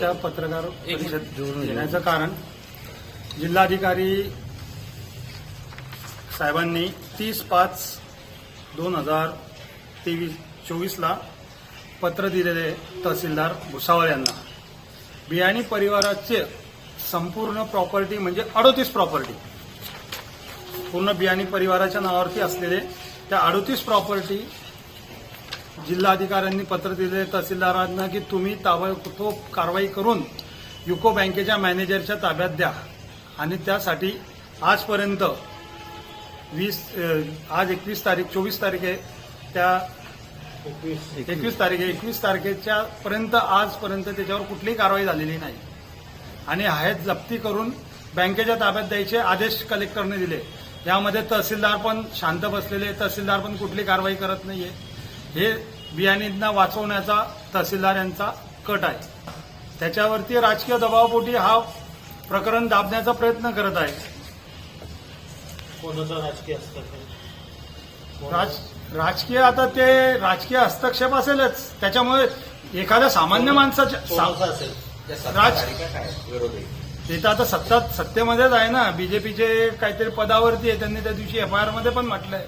आजच्या पत्रकार परिषद घेण्याचं कारण जिल्हाधिकारी साहेबांनी तीस पाच दोन हजार तेवीस चोवीसला पत्र दिलेले तहसीलदार भुसावळ यांना. बियाणी परिवाराचे संपूर्ण प्रॉपर्टी म्हणजे अडोतीस प्रॉपर्टी. पूर्ण बियाणी परिवाराच्या नावावरती असलेले त्या अडोतीस प्रॉपर्टी जिल्हाधिकाऱ्यांनी पत्र दिले तहसीलदारांना की तुम्ही ताबडतोब कारवाई करून युको बँकेच्या मॅनेजरच्या ताब्यात द्या. आणि त्यासाठी आजपर्यंत वीस आज एकवीस तारीख चोवीस तारीख आहे. त्या एकवीस तारीख आहे. एकवीस तारखेच्या पर्यंत आजपर्यंत त्याच्यावर कुठलीही कारवाई झालेली नाही. आणि आहेत जप्ती करून बँकेच्या ताब्यात द्यायचे आदेश कलेक्टरने दिले. यामध्ये तहसीलदार पण शांत बसलेले तहसीलदार पण कुठली कारवाई करत नाहीये. हे बियाणींना वाचवण्याचा तहसीलदार यांचा कट आहे. त्याच्यावरती राजकीय दबावापोटी हा प्रकरण दाबण्याचा प्रयत्न करत आहे. कोणाचा राजकीय हस्तक्षेप? राज राजकीय आता ते राजकीय हस्तक्षेप असेलच. त्याच्यामुळे एखाद्या सामान्य माणसाच्या असेल? राज ते तर आता सत्ता सत्तेमध्येच आहे ना. बीजेपीचे काहीतरी पदावरती आहे. त्यांनी त्या दिवशी एफ आय आरमध्ये पण म्हटलंय.